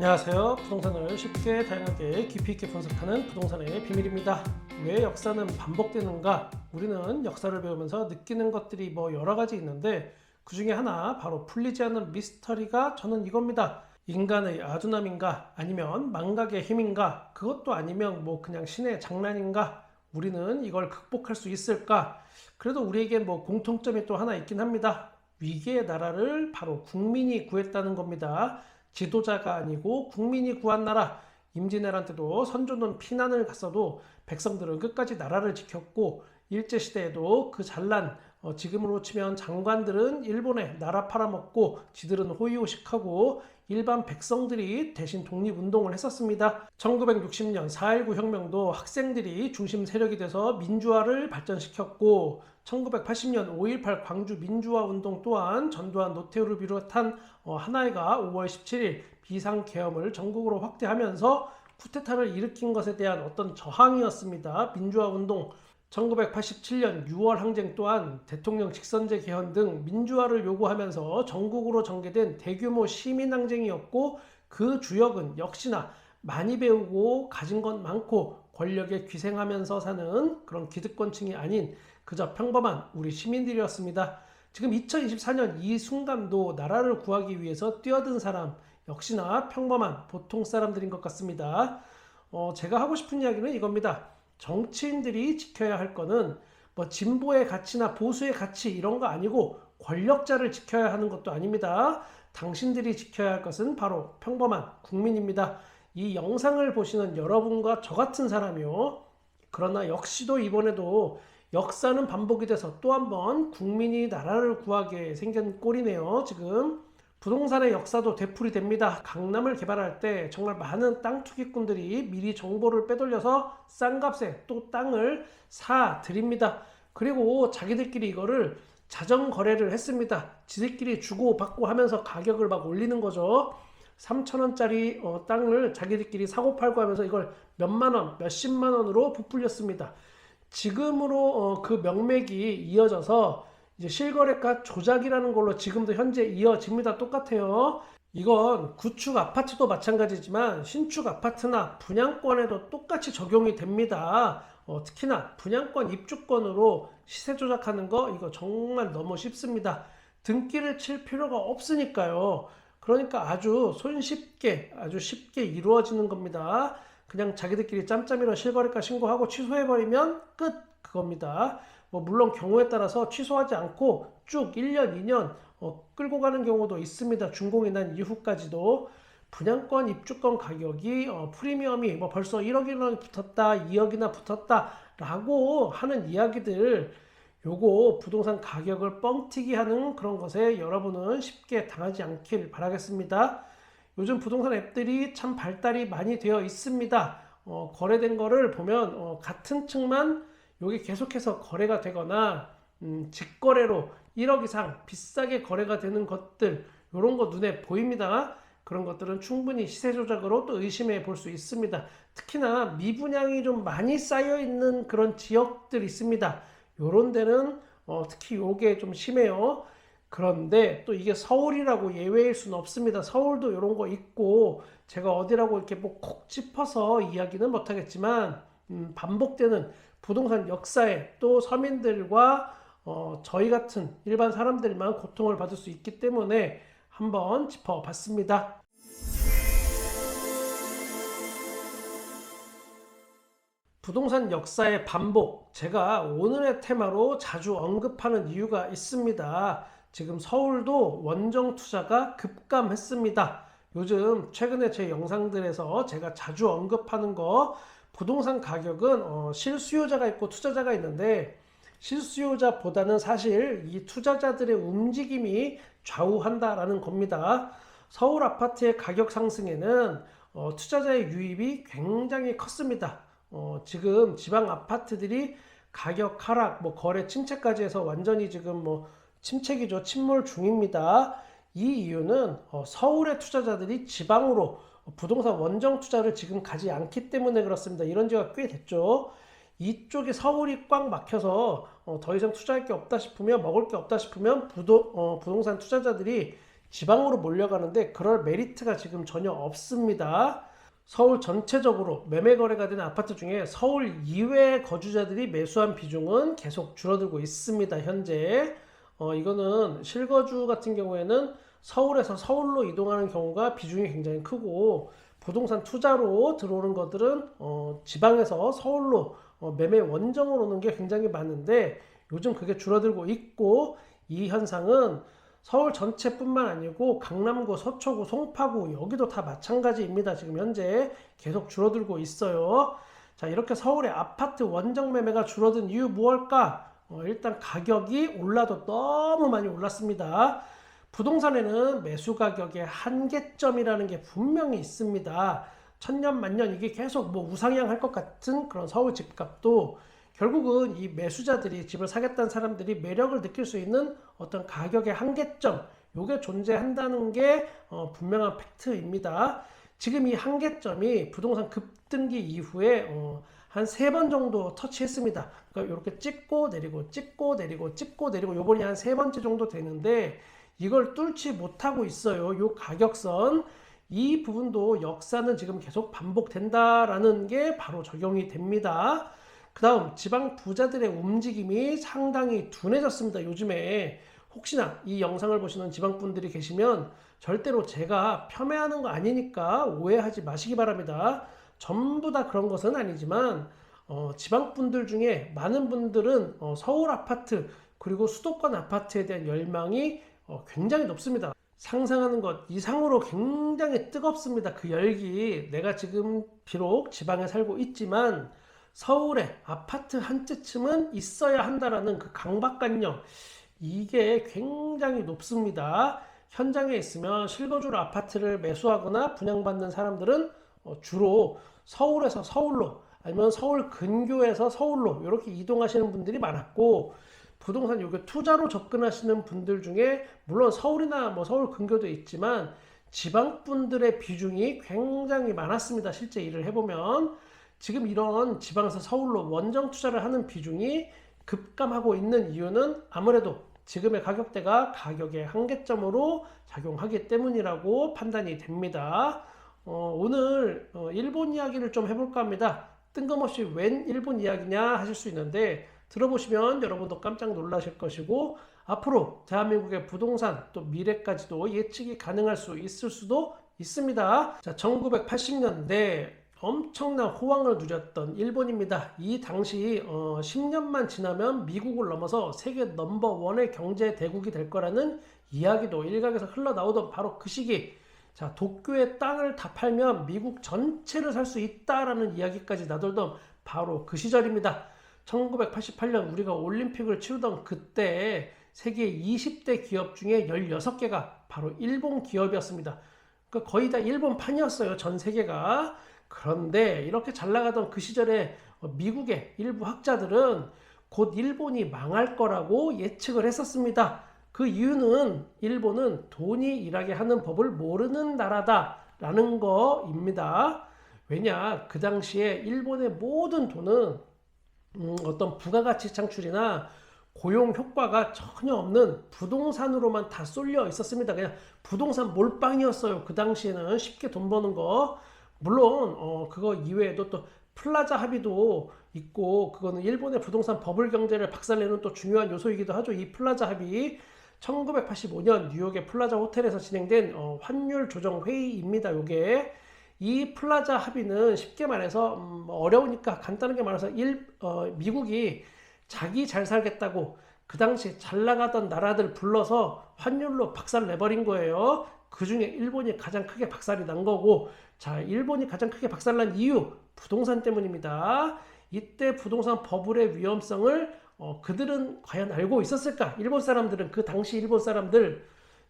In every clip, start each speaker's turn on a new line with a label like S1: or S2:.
S1: 안녕하세요. 부동산을 쉽게 다양하게 깊이 있게 분석하는 부동산의 비밀입니다. 왜 역사는 반복되는가? 우리는 역사를 배우면서 느끼는 것들이 뭐 여러 가지 있는데 그 중에 하나 바로 풀리지 않는 미스터리가 저는 이겁니다. 인간의 아둔함인가? 아니면 망각의 힘인가? 그것도 아니면 뭐 그냥 신의 장난인가? 우리는 이걸 극복할 수 있을까? 그래도 우리에게 뭐 공통점이 또 하나 있긴 합니다. 위기의 나라를 바로 국민이 구했다는 겁니다. 지도자가 아니고 국민이 구한 나라. 임진왜란 때도 선조는 피난을 갔어도 백성들은 끝까지 나라를 지켰고 일제시대에도 그 잘난 어, 지금으로 치면 장관들은 일본에 나라 팔아먹고 지들은 호의호식하고 일반 백성들이 대신 독립운동을 했었습니다. 1960년 4.19 혁명도 학생들이 중심 세력이 돼서 민주화를 발전시켰고 1980년 5.18 광주 민주화 운동 또한 전두환 노태우를 비롯한 어, 하나이가 5월 17일 비상계엄을 전국으로 확대하면서 쿠데타를 일으킨 것에 대한 어떤 저항이었습니다. 민주화 운동 1987년 6월 항쟁 또한 대통령 직선제 개헌 등 민주화를 요구하면서 전국으로 전개된 대규모 시민 항쟁이었고 그 주역은 역시나 많이 배우고 가진 건 많고 권력에 귀생하면서 사는 그런 기득권층이 아닌 그저 평범한 우리 시민들이었습니다. 지금 2024년 이 순간도 나라를 구하기 위해서 뛰어든 사람 역시나 평범한 보통 사람들인 것 같습니다. 어, 제가 하고 싶은 이야기는 이겁니다. 정치인들이 지켜야 할 거는 뭐 진보의 가치나 보수의 가치 이런 거 아니고 권력자를 지켜야 하는 것도 아닙니다. 당신들이 지켜야 할 것은 바로 평범한 국민입니다. 이 영상을 보시는 여러분과 저 같은 사람이요. 그러나 역시도 이번에도 역사는 반복이 돼서 또 한 번 국민이 나라를 구하게 생긴 꼴이네요. 지금 부동산의 역사도 되풀이 됩니다. 강남을 개발할 때 정말 많은 땅 투기꾼들이 미리 정보를 빼돌려서 싼 값에 또 땅을 사 드립니다. 그리고 자기들끼리 이거를 자정 거래를 했습니다. 지들끼리 주고 받고 하면서 가격을 막 올리는 거죠. 3천원짜리 어, 땅을 자기들끼리 사고 팔고 하면서 이걸 몇만 원, 몇십만 원으로 부풀렸습니다. 지금으로 어, 그 명맥이 이어져서 이제 실거래가 조작이라는 걸로 지금도 현재 이어집니다. 똑같아요. 이건 구축 아파트도 마찬가지지만 신축 아파트나 분양권에도 똑같이 적용이 됩니다. 어, 특히나 분양권 입주권으로 시세 조작하는 거 이거 정말 너무 쉽습니다. 등기를 칠 필요가 없으니까요. 그러니까 아주 손쉽게 아주 쉽게 이루어지는 겁니다. 그냥 자기들끼리 짬짬이로 실거래가 신고하고 취소해버리면 끝 그겁니다. 뭐 물론 경우에 따라서 취소하지 않고 쭉 1년, 2년 어, 끌고 가는 경우도 있습니다. 준공이 난 이후까지도 분양권 입주권 가격이 어, 프리미엄이 뭐 벌써 1억이나 붙었다, 2억이나 붙었다라고 하는 이야기들 요거 부동산 가격을 뻥튀기 하는 그런 것에 여러분은 쉽게 당하지 않길 바라겠습니다. 요즘 부동산 앱들이 참 발달이 많이 되어 있습니다. 어, 거래된 거를 보면 어, 같은 층만 여기 계속해서 거래가 되거나 음, 직거래로 1억 이상 비싸게 거래가 되는 것들 이런 거 눈에 보입니다. 그런 것들은 충분히 시세 조작으로 또 의심해 볼 수 있습니다. 특히나 미분양이 좀 많이 쌓여 있는 그런 지역들 있습니다. 요런 데는 어, 특히 요게 좀 심해요. 그런데 또 이게 서울이라고 예외일 수는 없습니다. 서울도 이런 거 있고 제가 어디라고 이렇게 뭐 콕 짚어서 이야기는 못하겠지만 음, 반복되는 부동산 역사에 또 서민들과 어, 저희 같은 일반 사람들만 고통을 받을 수 있기 때문에 한번 짚어봤습니다. 부동산 역사의 반복. 제가 오늘의 테마로 자주 언급하는 이유가 있습니다. 지금 서울도 원정 투자가 급감했습니다. 요즘 최근에 제 영상들에서 제가 자주 언급하는 거 부동산 가격은 어, 실수요자가 있고 투자자가 있는데 실수요자보다는 사실 이 투자자들의 움직임이 좌우한다라는 겁니다. 서울 아파트의 가격 상승에는 어, 투자자의 유입이 굉장히 컸습니다. 어, 지금 지방 아파트들이 가격 하락, 뭐 거래 침체까지 해서 완전히 지금 뭐 침체기죠. 침몰 중입니다. 이 이유는 어, 서울의 투자자들이 지방으로 부동산 원정 투자를 지금 가지 않기 때문에 그렇습니다. 이런 지가 꽤 됐죠. 이쪽에 서울이 꽉 막혀서 어, 더 이상 투자할 게 없다 싶으면 먹을 게 없다 싶으면 부도, 어, 부동산 투자자들이 지방으로 몰려가는데 그럴 메리트가 지금 전혀 없습니다. 서울 전체적으로 매매 거래가 되는 아파트 중에 서울 이외 거주자들이 매수한 비중은 계속 줄어들고 있습니다. 현재 어, 이거는 실거주 같은 경우에는 서울에서 서울로 이동하는 경우가 비중이 굉장히 크고 부동산 투자로 들어오는 것들은 어, 지방에서 서울로 어, 매매 원정으로 오는 게 굉장히 많은데 요즘 그게 줄어들고 있고 이 현상은 서울 전체뿐만 아니고 강남구, 서초구, 송파구 여기도 다 마찬가지입니다. 지금 현재 계속 줄어들고 있어요. 자 이렇게 서울의 아파트 원정 매매가 줄어든 이유 무엇일까? 어, 일단 가격이 올라도 너무 많이 올랐습니다. 부동산에는 매수 가격의 한계점이라는 게 분명히 있습니다. 천년 만년 이게 계속 뭐 우상향할 것 같은 그런 서울 집값도 결국은 이 매수자들이 집을 사겠다는 사람들이 매력을 느낄 수 있는 어떤 가격의 한계점 요게 존재한다는 게 어, 분명한 팩트입니다. 지금 이 한계점이 부동산 급등기 이후에 어, 한 세 번 정도 터치했습니다. 그러니까 이렇게 찍고 내리고 찍고 내리고 찍고 내리고 요번이 한 세 번째 정도 되는데 이걸 뚫지 못하고 있어요. 요 가격선 이 부분도 역사는 지금 계속 반복된다라는 게 바로 적용이 됩니다. 그 다음 지방 부자들의 움직임이 상당히 둔해졌습니다. 요즘에 혹시나 이 영상을 보시는 지방 분들이 계시면 절대로 제가 폄훼하는 거 아니니까 오해하지 마시기 바랍니다. 전부 다 그런 것은 아니지만 어, 지방 분들 중에 많은 분들은 어, 서울 아파트 그리고 수도권 아파트에 대한 열망이 어, 굉장히 높습니다. 상상하는 것 이상으로 굉장히 뜨겁습니다. 그 열기. 내가 지금 비록 지방에 살고 있지만 서울에 아파트 한 채쯤은 있어야 한다라는 그 강박관념. 이게 굉장히 높습니다. 현장에 있으면 실거주로 아파트를 매수하거나 분양받는 사람들은 어, 주로 서울에서 서울로 아니면 서울 근교에서 서울로 이렇게 이동하시는 분들이 많았고 부동산 요게 투자로 접근하시는 분들 중에 물론 서울이나 뭐 서울 근교도 있지만 지방 분들의 비중이 굉장히 많았습니다. 실제 일을 해보면 지금 이런 지방에서 서울로 원정 투자를 하는 비중이 급감하고 있는 이유는 아무래도 지금의 가격대가 가격의 한계점으로 작용하기 때문이라고 판단이 됩니다. 어, 오늘 어, 일본 이야기를 좀 해볼까 합니다. 뜬금없이 웬 일본 이야기냐 하실 수 있는데 들어보시면 여러분도 깜짝 놀라실 것이고 앞으로 대한민국의 부동산 또 미래까지도 예측이 가능할 수 있을 수도 있습니다. 자, 1980년대 엄청난 호황을 누렸던 일본입니다. 이 당시 어, 10년만 지나면 미국을 넘어서 세계 넘버원의 경제 대국이 될 거라는 이야기도 일각에서 흘러나오던 바로 그 시기 자, 도쿄의 땅을 다 팔면 미국 전체를 살 수 있다라는 이야기까지 나돌던 바로 그 시절입니다. 1988년 우리가 올림픽을 치르던 그때 세계 20대 기업 중에 16개가 바로 일본 기업이었습니다. 그러니까 거의 다 일본판이었어요. 전 세계가. 그런데 이렇게 잘 나가던 그 시절에 미국의 일부 학자들은 곧 일본이 망할 거라고 예측을 했었습니다. 그 이유는 일본은 돈이 일하게 하는 법을 모르는 나라다라는 거입니다. 왜냐, 그 당시에 일본의 모든 돈은 음, 어떤 부가가치 창출이나 고용 효과가 전혀 없는 부동산으로만 다 쏠려 있었습니다. 그냥 부동산 몰빵이었어요. 그 당시에는 쉽게 돈 버는 거. 물론 어, 그거 이외에도 또 플라자 합의도 있고 그거는 일본의 부동산 버블 경제를 박살내는 또 중요한 요소이기도 하죠. 이 플라자 합의 1985년 뉴욕의 플라자 호텔에서 진행된 어, 환율 조정 회의입니다. 요게 이 플라자 합의는 쉽게 말해서 음, 어려우니까 간단하게 말해서 일, 어, 미국이 자기 잘 살겠다고 그 당시 잘 나가던 나라들 불러서 환율로 박살 내버린 거예요. 그 중에 일본이 가장 크게 박살이 난 거고, 자, 일본이 가장 크게 박살난 이유, 부동산 때문입니다. 이때 부동산 버블의 위험성을 어, 그들은 과연 알고 있었을까? 일본 사람들은 그 당시 일본 사람들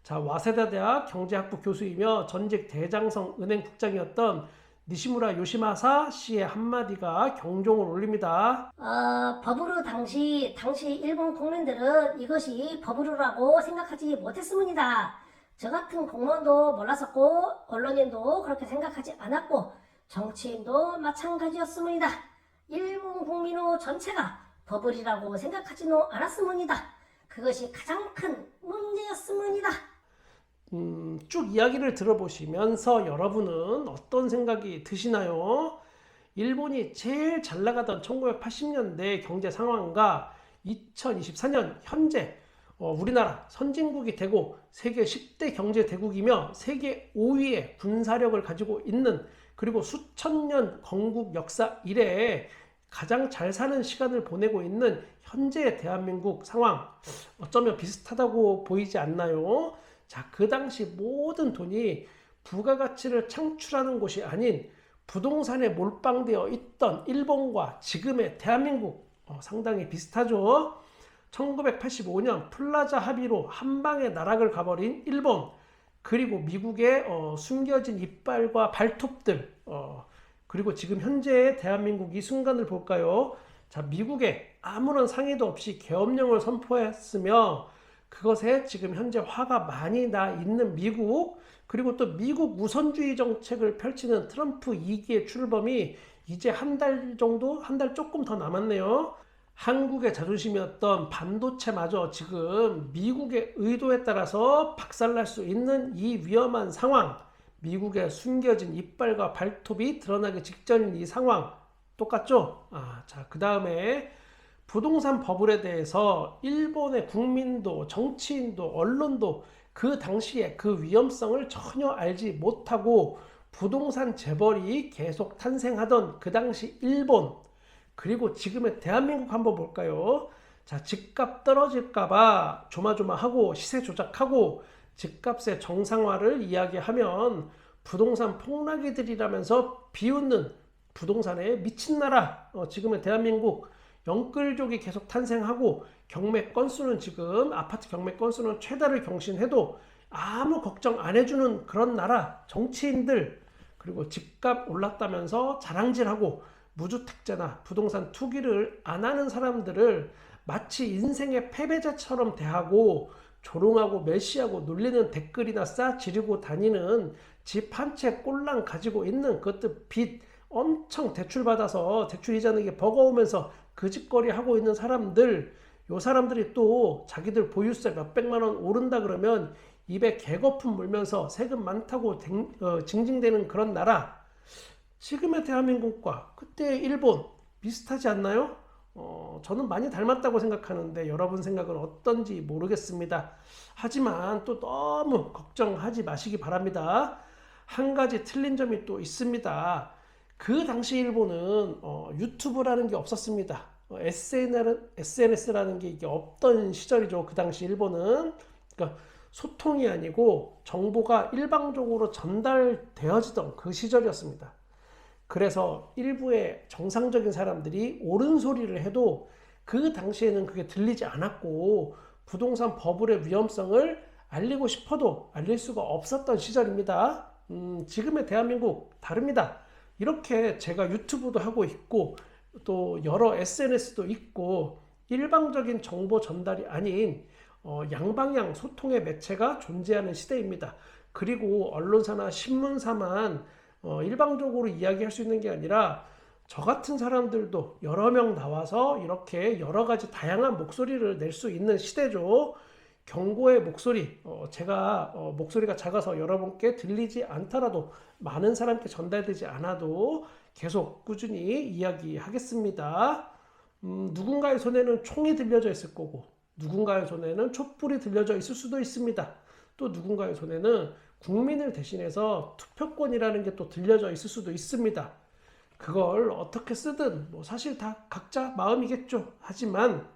S1: 자 와세다 대학 경제학부 교수이며 전직 대장성 은행 국장이었던 니시무라 요시마사 씨의 한마디가 경종을 울립니다.
S2: 어, 버블루 당시 당시 일본 국민들은 이것이 버블루라고 생각하지 못했습니다. 저 같은 공무원도 몰랐었고 언론인도 그렇게 생각하지 않았고 정치인도 마찬가지였습니다. 일본 국민의 전체가 버블이라고 생각하지는 않았습니다. 그것이 가장 큰 문제였습니다.
S1: 음, 쭉 이야기를 들어보시면서 여러분은 어떤 생각이 드시나요? 일본이 제일 잘 나가던 1980년대 경제 상황과 2024년 현재 어, 우리나라 선진국이 되고 세계 10대 경제 대국이며 세계 5위의 군사력을 가지고 있는 그리고 수천 년 건국 역사 이래에 가장 잘 사는 시간을 보내고 있는 현재의 대한민국 상황 어쩌면 비슷하다고 보이지 않나요? 자, 그 당시 모든 돈이 부가가치를 창출하는 곳이 아닌 부동산에 몰빵되어 있던 일본과 지금의 대한민국 어, 상당히 비슷하죠. 1985년 플라자 합의로 한 방에 나락을 가버린 일본 그리고 미국의 어, 숨겨진 이빨과 발톱들 어, 그리고 지금 현재의 대한민국 이 순간을 볼까요? 자, 미국에 아무런 상의도 없이 계엄령을 선포했으며 그것에 지금 현재 화가 많이 나 있는 미국 그리고 또 미국 우선주의 정책을 펼치는 트럼프 2기의 출범이 이제 한 달 정도 한 달 조금 더 남았네요. 한국의 자존심이었던 반도체마저 지금 미국의 의도에 따라서 박살날 수 있는 이 위험한 상황, 미국의 숨겨진 이빨과 발톱이 드러나기 직전인 이 상황 똑같죠? 아, 자, 그 다음에 부동산 버블에 대해서 일본의 국민도 정치인도 언론도 그 당시에 그 위험성을 전혀 알지 못하고 부동산 재벌이 계속 탄생하던 그 당시 일본 그리고 지금의 대한민국 한번 볼까요? 자, 집값 떨어질까봐 조마조마하고 시세 조작하고 집값의 정상화를 이야기하면 부동산 폭락이들이라면서 비웃는 부동산에 미친 나라 어, 지금의 대한민국 영끌족이 계속 탄생하고 경매 건수는 지금 아파트 경매 건수는 최다를 경신해도 아무 걱정 안 해주는 그런 나라 정치인들 그리고 집값 올랐다면서 자랑질하고 무주택자나 부동산 투기를 안 하는 사람들을 마치 인생의 패배자처럼 대하고 조롱하고 멸시하고 놀리는 댓글이나 싸 지르고 다니는 집 한 채 꼴랑 가지고 있는 그것도 빚 엄청 대출받아서 대출 이자 내기 버거우면서 그 짓거리 하고 있는 사람들 요 사람들이 또 자기들 보유세 몇 백만 원 오른다 그러면 입에 개거품 물면서 세금 많다고 댕- 어, 징징대는 그런 나라 지금의 대한민국과 그때의 일본 비슷하지 않나요? 어, 저는 많이 닮았다고 생각하는데 여러분 생각은 어떤지 모르겠습니다. 하지만 또 너무 걱정하지 마시기 바랍니다. 한 가지 틀린 점이 또 있습니다. 그 당시 일본은 어, 유튜브라는 게 없었습니다. 어, SNS라는 게 이게 없던 시절이죠. 그 당시 일본은. 그러니까 소통이 아니고 정보가 일방적으로 전달되어지던 그 시절이었습니다. 그래서 일부의 정상적인 사람들이 옳은 소리를 해도 그 당시에는 그게 들리지 않았고 부동산 버블의 위험성을 알리고 싶어도 알릴 수가 없었던 시절입니다. 음, 지금의 대한민국 다릅니다. 이렇게 제가 유튜브도 하고 있고 또 여러 SNS도 있고 일방적인 정보 전달이 아닌 어, 양방향 소통의 매체가 존재하는 시대입니다. 그리고 언론사나 신문사만 어, 일방적으로 이야기할 수 있는 게 아니라 저 같은 사람들도 여러 명 나와서 이렇게 여러 가지 다양한 목소리를 낼 수 있는 시대죠. 경고의 목소리, 어, 제가 어, 목소리가 작아서 여러분께 들리지 않더라도 많은 사람께 전달되지 않아도 계속 꾸준히 이야기하겠습니다. 음, 누군가의 손에는 총이 들려져 있을 거고, 누군가의 손에는 촛불이 들려져 있을 수도 있습니다. 또 누군가의 손에는 국민을 대신해서 투표권이라는 게 또 들려져 있을 수도 있습니다. 그걸 어떻게 쓰든 뭐 사실 다 각자 마음이겠죠. 하지만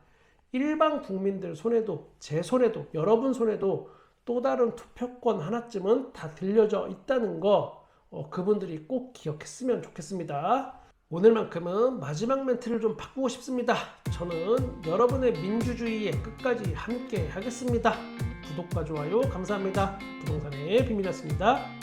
S1: 일반 국민들 손에도 제 손에도 여러분 손에도 또 다른 투표권 하나쯤은 다 들려져 있다는 거 어, 그분들이 꼭 기억했으면 좋겠습니다. 오늘만큼은 마지막 멘트를 좀 바꾸고 싶습니다. 저는 여러분의 민주주의에 끝까지 함께 하겠습니다. 구독과 좋아요 감사합니다. 부동산의 비밀이었습니다.